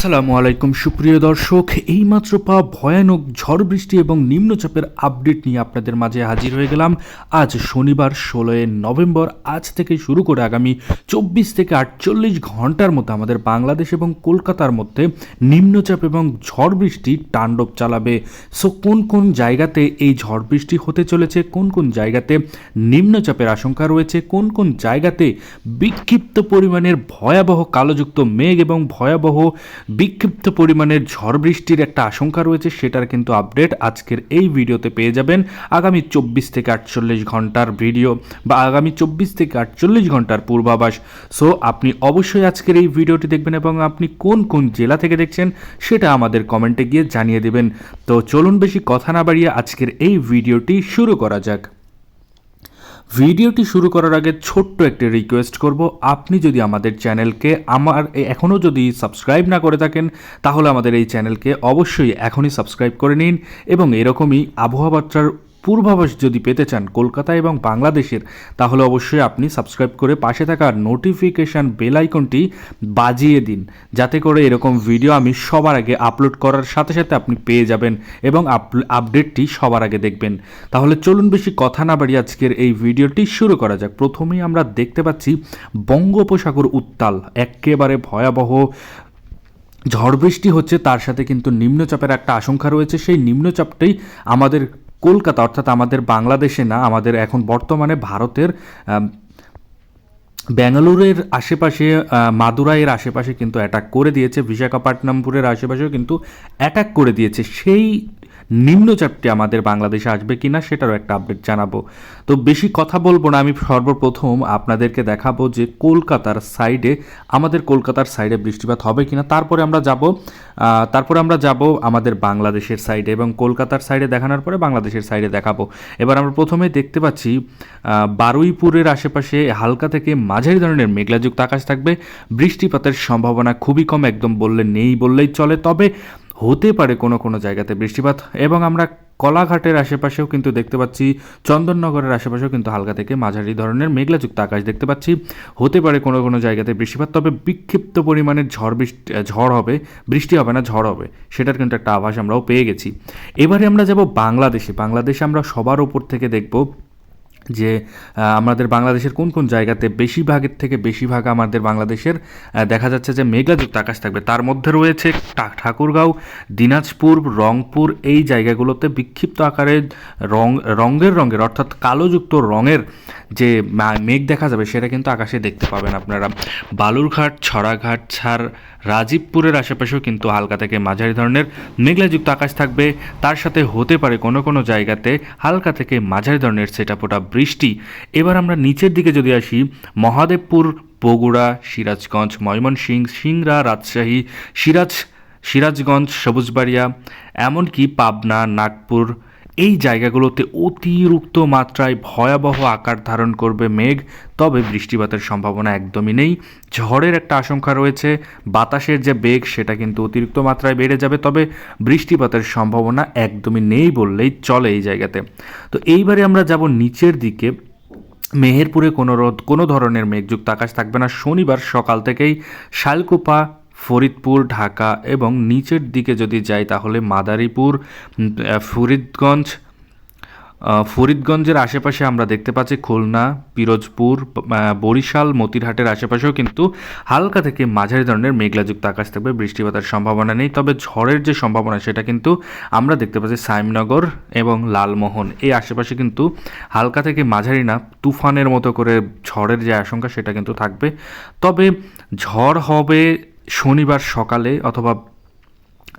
আসসালামু আলাইকুম, সুপ্রিয় দর্শক। এইমাত্র পাওয়া ভয়ানক ঝড় বৃষ্টি এবং নিম্নচাপের আপডেট নিয়ে আপনাদের মাঝে হাজির হয়ে গেলাম। আজ শনিবার, ষোলোই নভেম্বর, আজ থেকে শুরু করে আগামী চব্বিশ থেকে আটচল্লিশ ঘণ্টার মধ্যে আমাদের বাংলাদেশ এবং কলকাতার মধ্যে নিম্নচাপ এবং ঝড় বৃষ্টি তাণ্ডব চালাবে। সো, কোন কোন জায়গাতে এই ঝড় বৃষ্টি হতে চলেছে? কোন কোন জায়গাতে নিম্নচাপের আশঙ্কা রয়েছে? কোন কোন জায়গাতে বিক্ষিপ্ত পরিমাণের ভয়াবহ কালোযুক্ত মেঘ এবং ভয়াবহ বিক্ষিপ্ত পরিমাণের ঝড় বৃষ্টির একটা আশঙ্কা রয়েছে, সেটার কিন্তু আপডেট আজকের এই ভিডিওতে পেয়ে যাবেন আগামী চব্বিশ থেকে আটচল্লিশ ঘণ্টার ভিডিও বা আগামী চব্বিশ থেকে আটচল্লিশ ঘণ্টার পূর্বাভাস। সো আপনি অবশ্যই আজকের এই ভিডিওটি দেখবেন এবং আপনি কোন কোন জেলা থেকে দেখছেন সেটা আমাদের কমেন্টে গিয়ে জানিয়ে দেবেন। তো চলুন বেশি কথা না বাড়িয়ে আজকের এই ভিডিওটি শুরু করা যাক। ভিডিওটি শুরু করার আগে ছোট্ট একটি রিকোয়েস্ট করব। আপনি যদি আমাদের চ্যানেলকে আমার এখনও যদি সাবস্ক্রাইব না করে থাকেন, তাহলে আমাদের এই চ্যানেলকে অবশ্যই এখনই সাবস্ক্রাইব করে নিন এবং এরকমই আবহাওয়া আবহাওয়াবার্তার পূর্বাভাস যদি পেতে চান কলকাতা এবং বাংলাদেশের, তাহলে অবশ্যই আপনি সাবস্ক্রাইব করে পাশে থাকা নোটিফিকেশান বেল আইকনটি বাজিয়ে দিন। যাতে করে এরকম ভিডিও আমি সবার আগে আপলোড করার সাথে সাথে আপনি পেয়ে যাবেন এবং আপডেটটি সবার আগে দেখবেন। তাহলে চলুন বেশি কথা না বাড়ি আজকের এই ভিডিওটি শুরু করা যাক। প্রথমেই আমরা দেখতে পাচ্ছি বঙ্গোপসাগর উত্তাল একেবারে ভয়াবহ ঝড় বৃষ্টি হচ্ছে, তার সাথে কিন্তু নিম্নচাপের একটা আশঙ্কা রয়েছে। সেই নিম্নচাপটাই আমাদের কলকাতা, অর্থাৎ আমাদের বাংলাদেশে না, আমাদের এখন বর্তমানে ভারতের ব্যাঙ্গালোরের আশেপাশে মাদুরাইয়ের আশেপাশে কিন্তু অ্যাটাক করে দিয়েছে বিশাখাপট্টনমপুরের আশেপাশেও কিন্তু অ্যাটাক করে দিয়েছে। সেই নিম্নচাপটি আমাদের বাংলাদেশে আসবে কি না সেটারও একটা আপডেট জানাব। তো বেশি কথা বলব না, আমি সর্বপ্রথম আপনাদেরকে দেখাবো যে কলকাতার সাইডে আমাদের কলকাতার সাইডে বৃষ্টিপাত হবে কি না তারপরে আমরা যাব তারপরে আমরা যাব আমাদের বাংলাদেশের সাইডে এবং কলকাতার সাইডে দেখানোর পরে বাংলাদেশের সাইডে দেখাবো। এবার আমরা প্রথমে দেখতে পাচ্ছি বারুইপুরের আশেপাশে হালকা থেকে মাঝারি ধরনের মেঘলাযুক্ত আকাশ থাকবে। বৃষ্টিপাতের সম্ভাবনা খুবই কম, একদম বললে নেই বললেই চলে। তবে হতে পারে কোনো কোনো জায়গাতে বৃষ্টিপাত এবং আমরা কলাঘাটের আশেপাশেও কিন্তু দেখতে পাচ্ছি, চন্দননগরের আশেপাশেও কিন্তু হালকা থেকে মাঝারি ধরনের মেঘলাযুক্ত আকাশ দেখতে পাচ্ছি। হতে পারে কোনো কোনো জায়গাতে বৃষ্টিপাত, তবে বিক্ষিপ্ত পরিমাণের ঝড় বৃষ্টি ঝড় হবে, বৃষ্টি হবে না, ঝড় হবে, সেটার কিন্তু একটা আভাস আমরাও পেয়ে গেছি। এবারে আমরা যাব বাংলাদেশে। বাংলাদেশে আমরা সবার ওপর থেকে দেখব যে আমাদের বাংলাদেশের কোন কোন জায়গাতে বেশিরভাগের থেকে বেশিরভাগ আমাদের বাংলাদেশের দেখা যাচ্ছে যে মেঘাযুক্ত আকাশ থাকবে। তার মধ্যে রয়েছে ঠাকুরগাঁও, দিনাজপুর, রংপুর, এই জায়গাগুলোতে বিক্ষিপ্ত আকারে রং, রঙের রঙের অর্থাৎ কালোযুক্ত রঙের যে মেঘ দেখা যাবে, সেটা কিন্তু আকাশে দেখতে পাবেন আপনারা। বালুরঘাট, ছড়াঘাট, ছাড় রাজীবপুরের আশেপাশেও কিন্তু হালকা থেকে মাঝারি ধরনের মেঘলাযুক্ত আকাশ থাকবে। তার সাথে হতে পারে কোনো কোনো জায়গাতে হালকা থেকে মাঝারি ধরনের সেটাপোটা বৃষ্টি। এবার আমরা নিচের দিকে যদি আসি, মহাদেবপুর, বগুড়া, সিরাজগঞ্জ, ময়মনসিংহ, সিংড়া, রাজশাহী, সিরাজ, সিরাজগঞ্জ, সবুজবাড়িয়া, এমনকি পাবনা, নাগপুর এই জায়গাগুলোতে অতিরিক্ত মাত্রায় ভয়াবহ আকার ধারণ করবে মেঘ, তবে বৃষ্টিপাতের সম্ভাবনা একদমই নেই। ঝড়ের একটা আশঙ্কা রয়েছে, বাতাসের যে বেগ সেটা কিন্তু অতিরিক্ত মাত্রায় বেড়ে যাবে, তবে বৃষ্টিপাতের সম্ভাবনা একদমই নেই বললেই চলে এই জায়গাতে। তো এইবারে আমরা যাব নিচের দিকে। মেহেরপুরে কোনো রোদ, কোনো ধরনের মেঘযুক্ত আকাশ থাকবে না। শনিবার সকাল থেকেই শালকুপা ফরিদপুর, ঢাকা এবং নিচের দিকে যদি যাই তাহলে মাদারীপুর ফরিদগঞ্জ ফরিদগঞ্জের আশেপাশে আমরা দেখতে পাচ্ছি খুলনা, পিরোজপুর বরিশাল, মতিরহাটের আশেপাশেও কিন্তু হালকা থেকে মাঝারি ধরনের মেঘলাযুক্ত আকাশ থাকবে, বৃষ্টিপাতের সম্ভাবনা নেই। তবে ঝড়ের যে সম্ভাবনা সেটা কিন্তু আমরা দেখতে পাচ্ছি সাইমনগর এবং লালমোহন। এই আশেপাশে কিন্তু হালকা থেকে মাঝারি না, তুফানের মতো করে ঝড়ের যে আশঙ্কা সেটা কিন্তু থাকবে। তবে ঝড় হবে শনিবার সকালে অথবা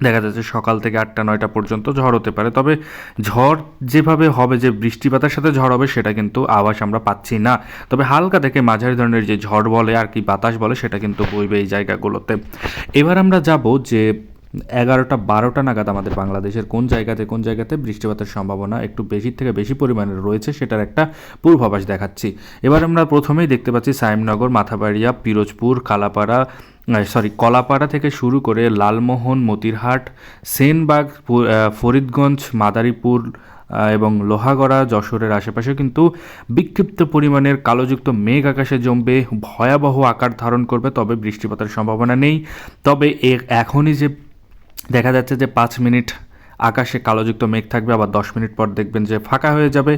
দেখা যাচ্ছে সকাল থেকে আটটা, নয়টা পর্যন্ত ঝড় হতে পারে। তবে ঝড় যেভাবে হবে, যে বৃষ্টিপাতের সাথে ঝড় হবে, সেটা কিন্তু আওয়াজ আমরা পাচ্ছি না। তবে হালকা থেকে মাঝারি ধরনের যে ঝড় বলে আর কি বাতাস বলে, সেটা কিন্তু বইবে এই জায়গাগুলোতে। এবার আমরা যাব যে এগারোটা, বারোটা নাগাদ আমাদের বাংলাদেশের কোন জায়গাতে কোন জায়গাতে বৃষ্টিপাতের সম্ভাবনা একটু বেশি থেকে বেশি পরিমাণে রয়েছে, সেটার একটা পূর্বাভাস দেখাচ্ছি। এবার আমরা প্রথমেই দেখতে পাচ্ছি সাইমনগর, মাথাবাড়িয়া, পিরোজপুর, কালাপাড়া সরি কলাপাড়া থেকে শুরু করে লালমোহন, মতিরহাট, সেনবাগ ফরিদগঞ্জ, মাদারীপুর এবং লোহাগড়া, যশোরের আশেপাশে কিন্তু বিক্ষিপ্ত পরিমাণের কালোযুক্ত মেঘ আকাশে জমবে, ভয়াবহ আকার ধারণ করবে, তবে বৃষ্টিপাতের সম্ভাবনা নেই। তবে এখনই যে দেখা যাচ্ছে যে পাঁচ মিনিট আকাশে কালোযুক্ত মেঘ থাকবে, আবার দশ মিনিট পর দেখবেন যে ফাঁকা হয়ে যাবে।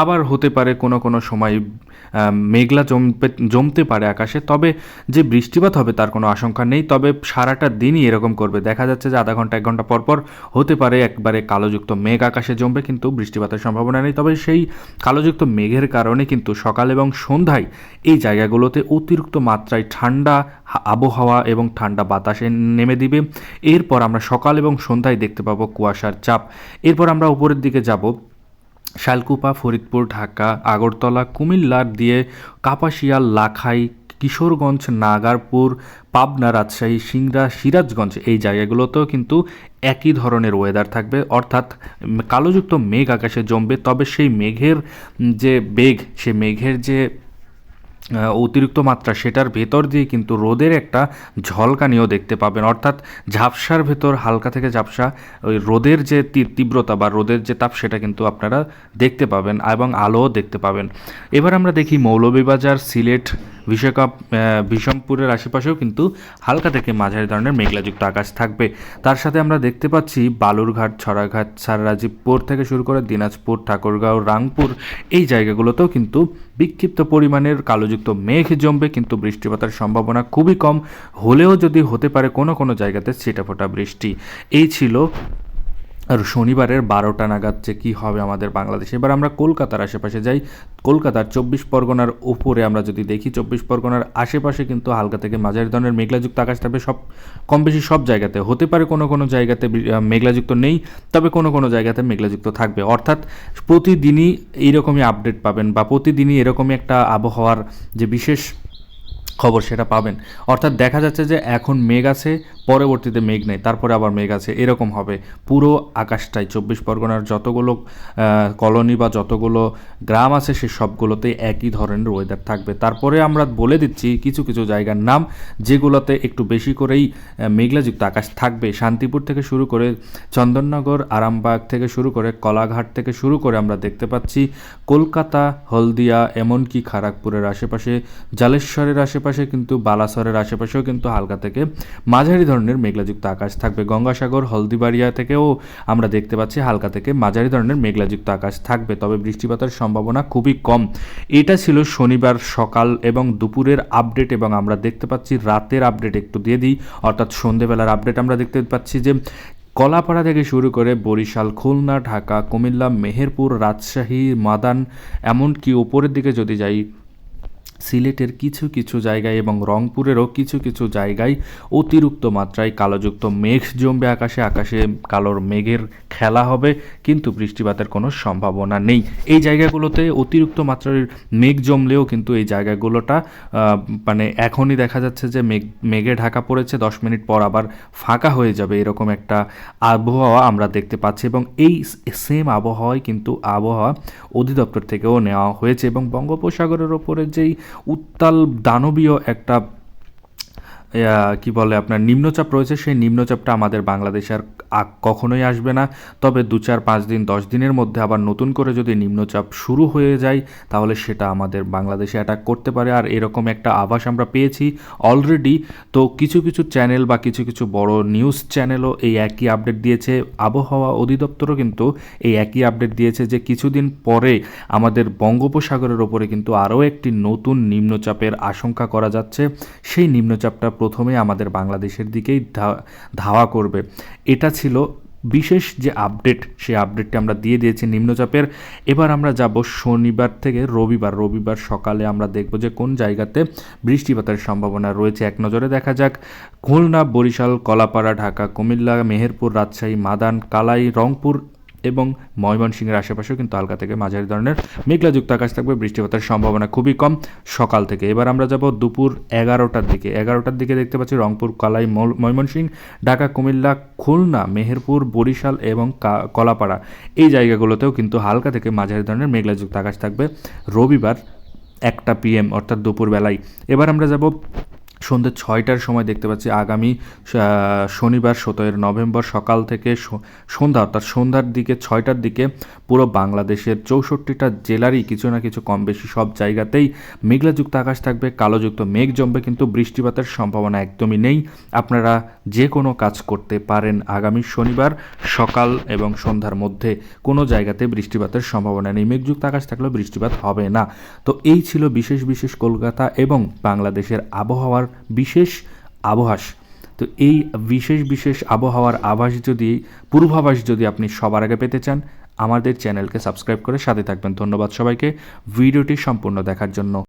আবার হতে পারে কোনো কোনো সময় মেঘলা জমবে, জমতে পারে আকাশে, তবে যে বৃষ্টিপাত হবে তার কোনো আশঙ্কা নেই। তবে সারাটা দিনই এরকম করবে। দেখা যাচ্ছে যে আধা ঘণ্টা, এক ঘণ্টা পর পর হতে পারে একবারে কালোযুক্ত মেঘ আকাশে জমবে, কিন্তু বৃষ্টিপাতের সম্ভাবনা নেই। তবে সেই কালোযুক্ত মেঘের কারণে কিন্তু সকাল এবং সন্ধ্যায় এই জায়গাগুলোতে অতিরিক্ত মাত্রায় ঠান্ডা আবহাওয়া এবং ঠান্ডা বাতাসে নেমে দিবে। এরপর আমরা সকাল এবং সন্ধ্যায় দেখতে পাবো কুয়াশার চাপ। এরপর আমরা উপরের দিকে যাব। শালকুপা, ফরিদপুর, ঢাকা, আগরতলা কুমিল্লার দিয়ে কাপাসিয়া, লাখাই, কিশোরগঞ্জ, নাগারপুর, পাবনা, রাজশাহী, সিংড়া, সিরাজগঞ্জ এই জায়গাগুলোতেও কিন্তু একই ধরনের ওয়েদার থাকবে। অর্থাৎ কালোযুক্ত মেঘ আকাশে জমবে। তবে সেই মেঘের যে বেগ, সে মেঘের যে অতিরিক্ত মাত্রা, সেটার ভেতর দিয়ে কিন্তু রোদের একটা ঝলকানিও দেখতে পাবেন। অর্থাৎ ঝাপসার ভেতর হালকা থেকে ঝাপসা ওই রোদের যে তীব্রতা বা রোদের যে তাপ, সেটা কিন্তু আপনারা দেখতে পাবেন এবং আলোও দেখতে পাবেন। এবার আমরা দেখি মৌলভীবাজার সিলেট বিশ্বকাপ বিষমপুরের আশেপাশেও কিন্তু হালকা থেকে মাঝারি ধরনের মেঘলাযুক্ত আকাশ থাকবে। তার সাথে আমরা দেখতে পাচ্ছি বালুরঘাট, ছড়াঘাট সাররাজীবপুর থেকে শুরু করে দিনাজপুর, ঠাকুরগাঁও, রাংপুর এই জায়গাগুলোতেও কিন্তু বিক্ষিপ্ত পরিমাণের কালোযুক্ত মেঘ জমবে, কিন্তু বৃষ্টিপাতের সম্ভাবনা খুবই কম। হলেও যদি হতে পারে কোনো কোনো জায়গাতে ছিটাফোটা বৃষ্টি। এই ছিল আর শনিবারের বারোটা নাগাদ যে কী হবে আমাদের বাংলাদেশে। এবার আমরা কলকাতার আশেপাশে যাই। কলকাতার চব্বিশ পরগনার উপরে আমরা যদি দেখি, চব্বিশ পরগনার আশেপাশে কিন্তু হালকা থেকে মাঝারি ধরনের মেঘলাযুক্ত আকাশ থাকবে। সব কম বেশি সব জায়গাতে। হতে পারে কোনো কোনো জায়গাতে মেঘলাযুক্ত নেই, তবে কোনো কোনো জায়গাতে মেঘলাযুক্ত থাকবে। অর্থাৎ প্রতিদিনই এইরকমই আপডেট পাবেন বা প্রতিদিনই এরকমই একটা আবহাওয়ার যে বিশেষ খবর সেটা পাবেন। অর্থাৎ দেখা যাচ্ছে যে এখন মেঘ আছে পরবর্তীতে মেঘ নেই, তারপরে আবার মেঘ আছে, এরকম হবে। পুরো আকাশটাই, চব্বিশ পরগনার যতগুলো কলোনি বা যতগুলো গ্রাম আছে, সে সবগুলোতে একই ধরনের ওয়েদার থাকবে। তারপরে আমরা বলে দিচ্ছি কিছু কিছু জায়গার নাম, যেগুলোতে একটু বেশি করেই মেঘলাযুক্ত আকাশ থাকবে। শান্তিপুর থেকে শুরু করে চন্দননগর, আরামবাগ থেকে শুরু করে কলাঘাট থেকে শুরু করে আমরা দেখতে পাচ্ছি কলকাতা, হলদিয়া, এমনকি খড়গপুরের আশেপাশে, জালেশ্বরের আশেপাশে কিন্তু, বালাসরের আশেপাশেও কিন্তু হালকা থেকে মাঝারি ধরনের মেঘলাযুক্ত আকাশ থাকবে। গঙ্গাসাগর, হলদিবাড়িয়া থেকেও আমরা দেখতে পাচ্ছি হালকা থেকে মাঝারি ধরনের মেঘলাযুক্ত আকাশ থাকবে, তবে বৃষ্টিপাতের সম্ভাবনা খুবই কম। এটা ছিল শনিবার সকাল এবং দুপুরের আপডেট এবং আমরা দেখতে পাচ্ছি রাতের আপডেট একটু দিয়ে দিই। অর্থাৎ সন্ধেবেলার আপডেট আমরা দেখতে পাচ্ছি যে কলাপাড়া থেকে শুরু করে বরিশাল, খুলনা, ঢাকা, কুমিল্লা, মেহেরপুর, রাজশাহী, মাদান, এমনকি ওপরের দিকে যদি যাই সিলেটের কিছু কিছু জায়গায় এবং রংপুরেরও কিছু কিছু জায়গায় অতিরিক্ত মাত্রায় কালোযুক্ত মেঘ জমবে আকাশে। আকাশে কালোর মেঘের খেলা হবে, কিন্তু বৃষ্টিপাতের কোনো সম্ভাবনা নেই। এই জায়গাগুলোতে অতিরিক্ত মাত্রার মেঘ জমলেও কিন্তু এই জায়গাগুলোটা মানে এখনই দেখা যাচ্ছে যে মেঘ, মেঘে ঢাকা পড়েছে, দশ মিনিট পর আবার ফাঁকা হয়ে যাবে এরকম একটা আবহাওয়া আমরা দেখতে পাচ্ছি এবং এই সেম আবহাওয়ায় কিন্তু আবহাওয়া অধিদপ্তর থেকেও নেওয়া হয়েছে এবং বঙ্গোপসাগরের ওপরে যেই উত্তাল দানবীয় একটা কি বলে আপনার, নিম্নচাপ রয়েছে, সেই নিম্নচাপটা আমাদের বাংলাদেশে আর কখনোই আসবে না। তবে দু চার পাঁচ দিন, দশ দিনের মধ্যে আবার নতুন করে যদি নিম্নচাপ শুরু হয়ে যায়, তাহলে সেটা আমাদের বাংলাদেশে অ্যাটাক করতে পারে। আর এরকম একটা আভাস আমরা পেয়েছি অলরেডি তো কিছু কিছু চ্যানেল বা কিছু কিছু বড় নিউজ চ্যানেলও এই একই আপডেট দিয়েছে। আবহাওয়া অধিদপ্তরও কিন্তু এই একই আপডেট দিয়েছে যে কিছুদিন পরে আমাদের বঙ্গোপসাগরের ওপরে কিন্তু আরও একটি নতুন নিম্নচাপের আশঙ্কা করা যাচ্ছে। সেই নিম্নচাপটা প্রথমে আমাদের বাংলাদেশের দিকেই ধাওয়া করবে। এটা ছিল বিশেষ যে আপডেট সেই আপডেটটি আমরা দিয়ে দিয়েছি নিম্নচাপের। এবার আমরা যাব শনিবার থেকে রবিবার। রবিবার সকালে আমরা দেখব যে কোন জায়গাতে বৃষ্টিপাতের সম্ভাবনা রয়েছে। এক নজরে দেখা যাক। খুলনা, বরিশাল, কলাপাড়া, ঢাকা, কুমিল্লা, মেহেরপুর, রাজশাহী, মাদান, কালাই, রংপুর এবং ময়মনসিংহের আশেপাশেও কিন্তু হালকা থেকে মাঝারি ধরনের মেঘলাযুক্ত আকাশ থাকবে, বৃষ্টিপাতের সম্ভাবনা খুবই কম সকাল থেকে। এবার আমরা যাব দুপুর এগারোটার দিকে। এগারোটার দিকে দেখতে পাচ্ছি রংপুর, কালাই ময়মনসিংহ, ঢাকা, কুমিল্লা, খুলনা, মেহেরপুর, বরিশাল এবং কলাপাড়া। এই জায়গাগুলোতেও কিন্তু হালকা থেকে মাঝারি ধরনের মেঘলাযুক্ত আকাশ থাকবে রবিবার একটা পিএম অর্থাৎ দুপুরবেলায়। এবার আমরা যাব সন্ধ্যে ছয়টার সময় দেখতে পাচ্ছি আগামী শনিবার সতেরো নভেম্বর সকাল থেকে সন্ধ্যা অর্থাৎ সন্ধ্যার দিকে, ছয়টার দিকে পুরো বাংলাদেশের চৌষট্টিটা জেলারই কিছু না কিছু কম বেশি সব জায়গাতেই মেঘলাযুক্ত আকাশ থাকবে, কালোযুক্ত মেঘ জমবে, কিন্তু বৃষ্টিপাতের সম্ভাবনা একদমই নেই। আপনারা যে কোনো কাজ করতে পারেন আগামী শনিবার সকাল এবং সন্ধ্যার মধ্যে। কোনো জায়গাতে বৃষ্টিপাতের সম্ভাবনা নেই। মেঘযুক্ত আকাশ থাকলেও বৃষ্টিপাত হবে না। তো এই ছিল বিশেষ বিশেষ কলকাতা এবং বাংলাদেশের আবহাওয়ার বিশেষ আভাস তো এই বিশেষ বিশেষ আবহাওয়ার আভাস যদি, পূর্বাভাস যদি আপনি সবার আগে পেতে চান, আমাদের চ্যানেলকে সাবস্ক্রাইব করে সাথে থাকবেন। ধন্যবাদ সবাইকে। ভিডিওটি সম্পূর্ণ দেখার জন্য।